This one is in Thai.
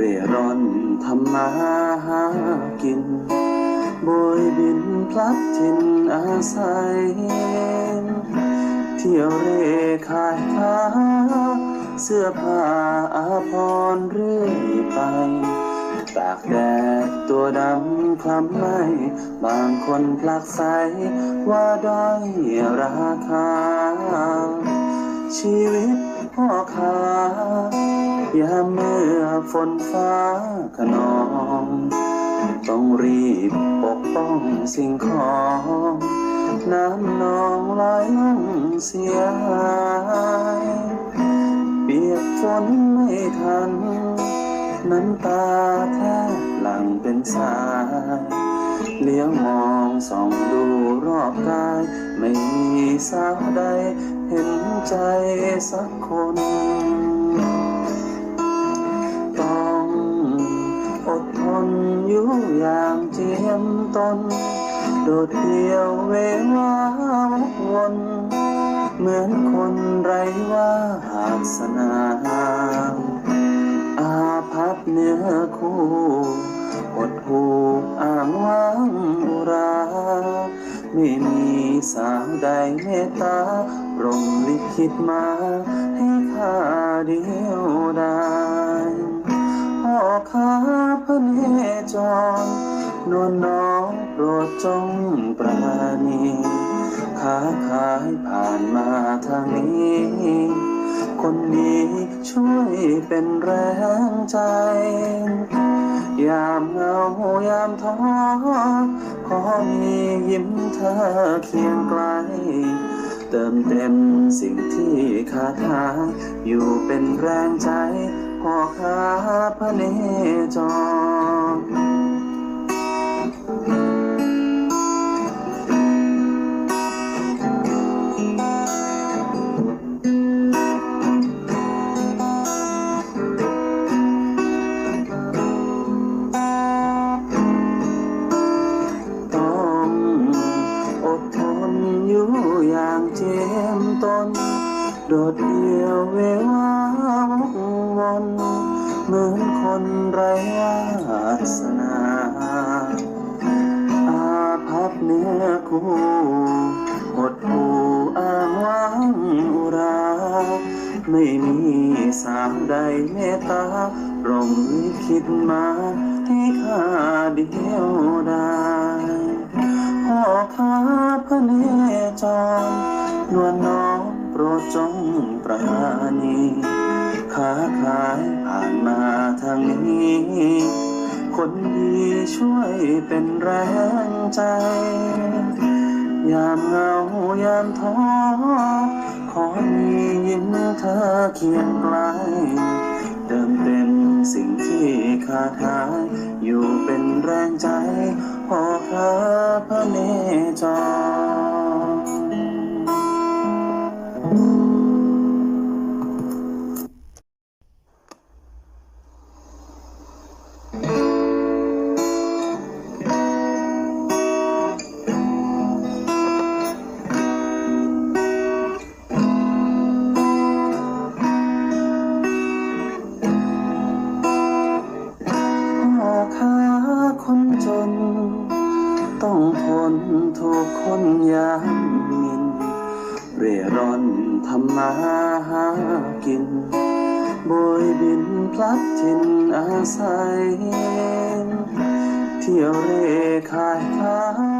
เร่ร่อนทำมาหากินโบยบินพลัดถิ่นอาศัย เที่ยวเร่ขายค้า เสื้อผ้าอาภรณ์เรื่อยไปตากแดดตัวดำคล้ำไหมบางคนพลักใสว่าด้อยราคา ชีวิตพ่อค้า ยามเมื่อฝนฟ้าขนอง ต้องรีบปกป้องสิ่งของ น้ำนองไหลลงเสียหายเปียกฝนไม่ทัน น้ำตาแทบหลั่งเป็นสายเลี้ยวมองส่องดูรอบกาย ไม่มีสาวใด เห็นใจสักคน ตนโดดเดี่ยวเววาววนเหมือนคนไร้วาสนาอาพับเนื้อคู่อดหูอ้างว้างอุรา ไม่มีสาวใดเมตตาปรงลิขิตมา ให้ข้าเดียวดายพ่อค้าพระเนจร นวลน้องโปรดจงปราณีค้าขายผ่านมาทางนี้ คนดีช่วยเป็นแรงใจ ยามเหงายามท้อขอมียิ้มเธอเคียงไกล เติมเต็มสิ่งที่ขาดหายอยู่เป็นแรงใจพ่อค้าพระเนจร ตน โดดเดี่ยวเววาววนเหมือนคนไร้วาสนาอาพับเนื้อคู่อดหูอ้างว้างอุรา ไม่มีสาวใดเมตตาปรงลิขิตมาให้ข้าเดียวดายพ่อค้าพระเนจร ปราณีค้าขายผ่านมาทางนี้ คนดีช่วยเป็นแรงใจ ยามเหงายามท้อขอมียิ้มเธอเคียงไกลเติมเต็มสิ่งที่ขาดหายอยู่เป็นแรงใจพอพระพระเนจร ต้องทนถูกคนยามมิน เร่ร่อนทำมาหากินโบยบินพลัดถิ่นอาศัย เที่ยวเร่ขายค้า